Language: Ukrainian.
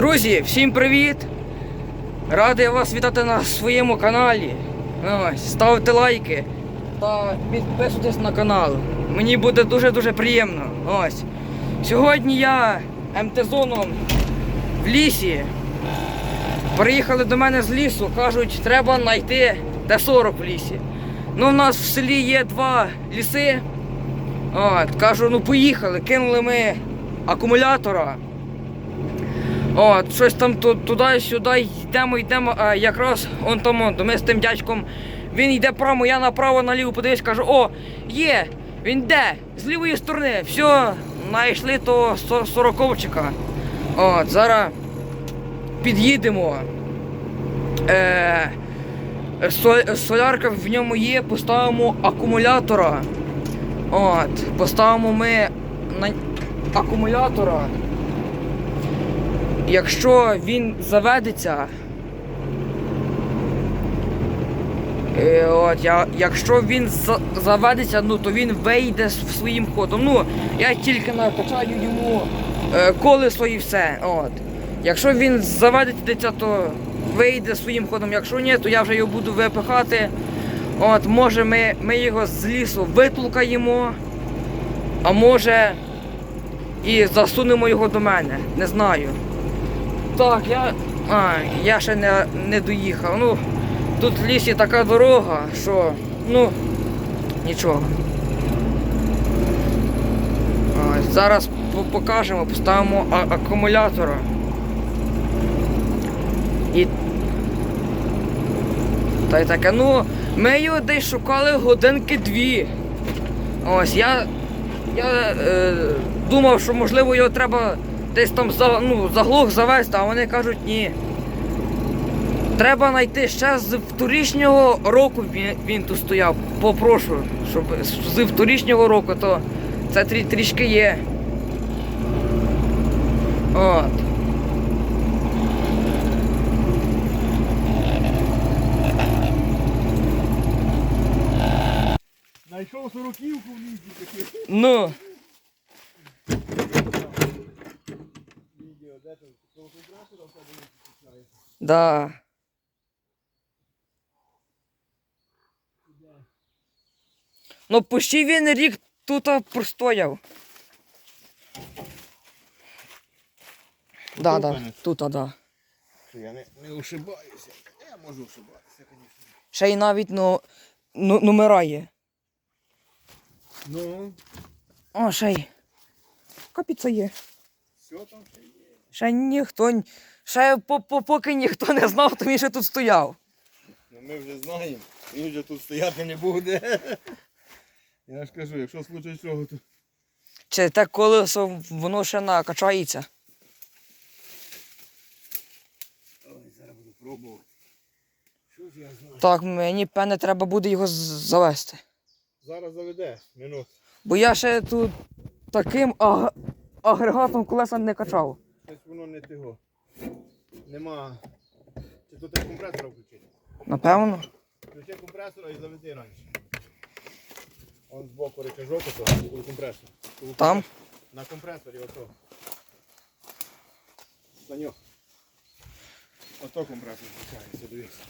Друзі, всім привіт! Радий вас вітати на своєму каналі. Ставте лайки та підписуйтесь на канал. Мені буде дуже-дуже приємно. Ось. Сьогодні я МТ-зоном в лісі. Приїхали до мене з лісу, кажуть, треба знайти Т-40 в лісі. Ну, у нас в селі є два ліси. От, кажу, ну поїхали, кинули ми акумулятора. От, щось там туди-сюди йдемо, йдемо, а якраз он там, ми з тим дядьком, він йде право, я направо, наліво подивись, кажу, о, є, він де? З лівої сторони, все, знайшли того со- сороковчика. От, зараз під'їдемо. Е, солярка в ньому є, поставимо акумулятора. От, поставимо ми на акумулятора. Якщо він заведеться. е, От, я, якщо він за- заведеться, ну то він вийде своїм ходом. Ну, я тільки накачаю йому е, колесо і все. От. Якщо він заведеться, то вийде своїм ходом. Якщо ні, то я вже його буду випихати. От, може ми, ми його з лісу витулкаємо, а може і засунемо його до мене. Не знаю. Так, я. А, я ще не, не доїхав. Ну, тут в лісі така дорога, що. Ну, нічого. Ось, зараз покажемо, поставимо акумулятора. І. Та й таке, ну, ми його десь шукали годинки дві. Ось я. Я е, думав, що можливо його треба десь там за, ну, заглух завести, а вони кажуть ні. Треба знайти ще з вторічнього року він, він тут стояв. Попрошу, щоб з вторічнього року, то це трі, трішки є. От. Знайшов сороківку в лісі таке. Ну. Відео, де там коло в тебе починає. Да. Ну, почти він рік тут простояв. Да, да, тут, да. Що я не, не ошибаюся. Я можу ошибатися, звісно. Ще й навіть ну, ну, номера є. Ну, О, ще й. Капіца є. все там ще є. Ще ніхто. Ще по, по, поки ніхто не знав, то він ще тут стояв. Ну ми вже знаємо. Він вже тут стояти не буде. Я ж кажу, якщо случай чого, то Чи те колесо воно ще накачається. Ой, зараз буду пробувати. Що ж я знаю? Так, мені певне треба буде його завести. Зараз заведе, минут. Бо я ще тут таким аг- агрегатом колеса не качав. Воно не того. Нема. Чи тут треба компресора включити? Напевно. Включи компресора і заведи раніше. Он збоку речажок ото, у компресор. Там? На компресорі ото. Саньок. Ото компресор включається, дивись.